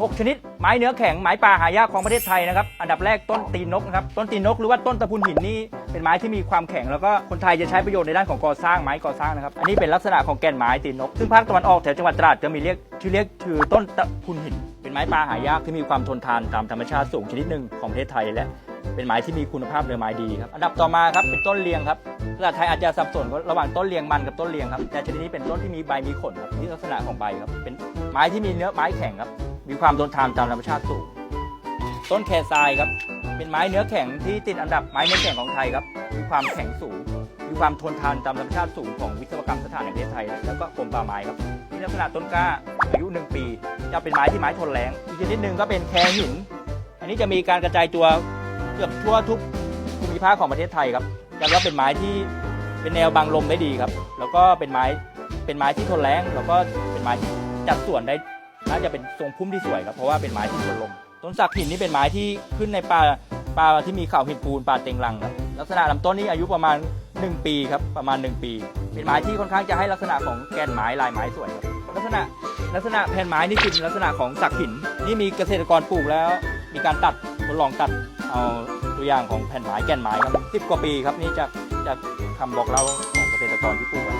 6 ชนิด ไม้เนื้อแข็ง ไม้ป่าหายากของประเทศไทยนะครับ อันดับแรกต้นตีนนกนะครับ ต้นตีนนกหรือว่าต้นตะพุนหินนี่เป็นไม้ที่มีความแข็ง แล้วก็คนไทยจะใช้ประโยชน์ในด้านของก่อสร้างไม้ก่อสร้างนะครับ อันนี้เป็นลักษณะของแก่นไม้ตีนนกซึ่งภาคตะวันออกแถวจังหวัดตราดจะมีเรียกชื่อเรียกชื่อต้นตะพุนหิน เป็นไม้ป่าหายากที่มีความทนทานตามธรรมชาติสูงชนิดหนึ่งของประเทศไทยและเป็นไม้ที่มีคุณภาพเนื้อไม้ดีครับ อันดับต่อมาครับเป็นต้นเลียงครับภาษาไทยอาจจะสับสนระหว่างต้นเลียงมันกับต้นเลียงครับ แต่ชนิดนี้เป็นต้นที่มีใบมีขนครับนี่ลักษณะของใบครับ เป็นไม้ที่มีเนื้อไม้แข็งครับ มีความทนทานตามธรรมชาติสูง ต้นแคทรายครับ เป็นไม้เนื้อแข็งที่ติดอันดับไม้เนื้อแข็งของไทยครับ มีความแข็งสูง มีความทนทานตามธรรมชาติสูงของวิศวกรรมสถานแห่งประเทศไทย แล้วก็กรมป่าไม้ครับ มีลักษณะต้นกล้าอายุหนึ่งปี จะเป็นไม้ที่ไม้ทนแรงอีกชนิดหนึ่งก็เป็นแคหิน อันนี้จะมีการกระจายตัวเกือบทั่วทุกภูมิภาคของประเทศไทยครับแล้วก็เป็นไม้ที่เป็นแนวบังลมได้ดีครับ แล้วก็เป็นไม้เป็นไม้ที่ทนแรง แล้วก็เป็นไม้ที่จัดส่วนได้ น่าจะเป็นทรงพุ่มที่สวยครับเพราะว่าเป็นไม้ที่ทนลมต้นสักหินนี่เป็นไม้ที่ขึ้นในป่าป่าที่มีเขาหินปูนป่าเต็งรังครับลักษณะลำต้นนี้อายุประมาณ 1 ปีครับประมาณ 1 ปี เป็นไม้ที่ค่อนข้างจะให้ลักษณะของแกนไม้ลายไม้สวยครับลักษณะลักษณะแผ่นไม้นี่คือลักษณะของสักหินนี่มีเกษตรกรปลูกแล้ว มีการตัดทดลองตัดเอาตัวอย่างของแผ่นไม้แกนไม้ครับสิบกว่าปีครับนี่จากจากคำบอกเล่าของเกษตรกรที่ปลูกไว้